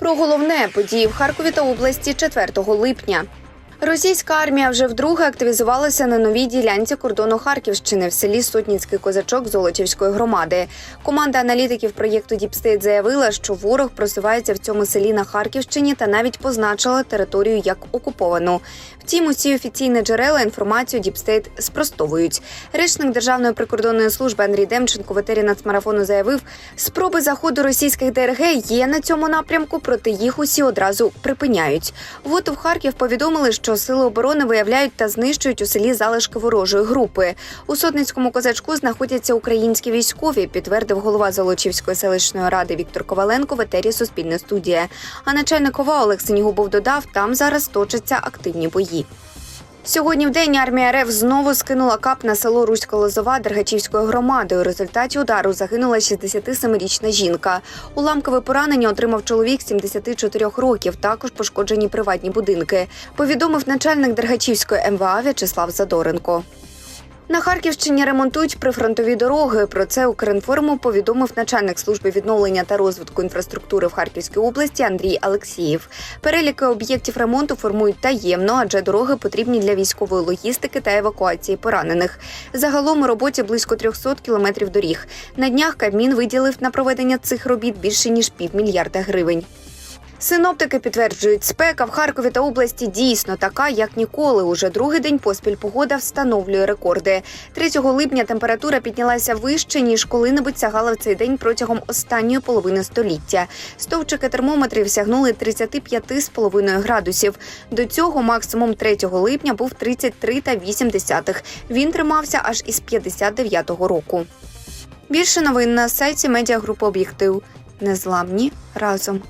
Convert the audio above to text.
Про головне події в Харкові та області 4 липня. Російська армія вже вдруге активізувалася на новій ділянці кордону Харківщини в селі Сотніцький козачок Золочівської громади. Команда аналітиків проєкту Діпстейт заявила, що ворог просувається в цьому селі на Харківщині та навіть позначила територію як окуповану. Втім, усі офіційні джерела інформацію Діпстейт спростовують. Речник Державної прикордонної служби Андрій Демченко в етері нацмарафону заявив, спроби заходу російських ДРГ є на цьому напрямку, проте їх усі одразу припиняють. Вот в Харків повідомили, що сили оборони виявляють та знищують у селі залишки ворожої групи. У сотницькому козачку знаходяться українські військові, підтвердив голова Золочівської селищної ради Віктор Коваленко в етері Суспільне студія. А начальник ОВА Олег Синігубов додав, там зараз точаться активні бої. Сьогодні в день армія РФ знову скинула кап на село Руська Лозова Дергачівської громади. У результаті удару загинула 67-річна жінка. Уламкове поранення отримав чоловік 74 років. Також пошкоджені приватні будинки. Повідомив начальник Дергачівської МВА В'ячеслав Задоренко. На Харківщині ремонтують прифронтові дороги. Про це Укрінформу повідомив начальник служби відновлення та розвитку інфраструктури в Харківській області Андрій Алексієв. Переліки об'єктів ремонту формують таємно, адже дороги потрібні для військової логістики та евакуації поранених. Загалом у роботі близько 300 кілометрів доріг. На днях Кабмін виділив на проведення цих робіт більше ніж півмільярда гривень. Синоптики підтверджують, спека в Харкові та області дійсно така, як ніколи. Уже другий день поспіль погода встановлює рекорди. 3 липня температура піднялася вище ніж коли-небудь сягала в цей день протягом останньої половини століття. Стовчики термометрів сягнули 35,5 градусів. До цього максимум 3 липня був 33,8. Він тримався аж із 59-го року. Більше новин на сайті медіагрупи Об'єктив. Незламні разом.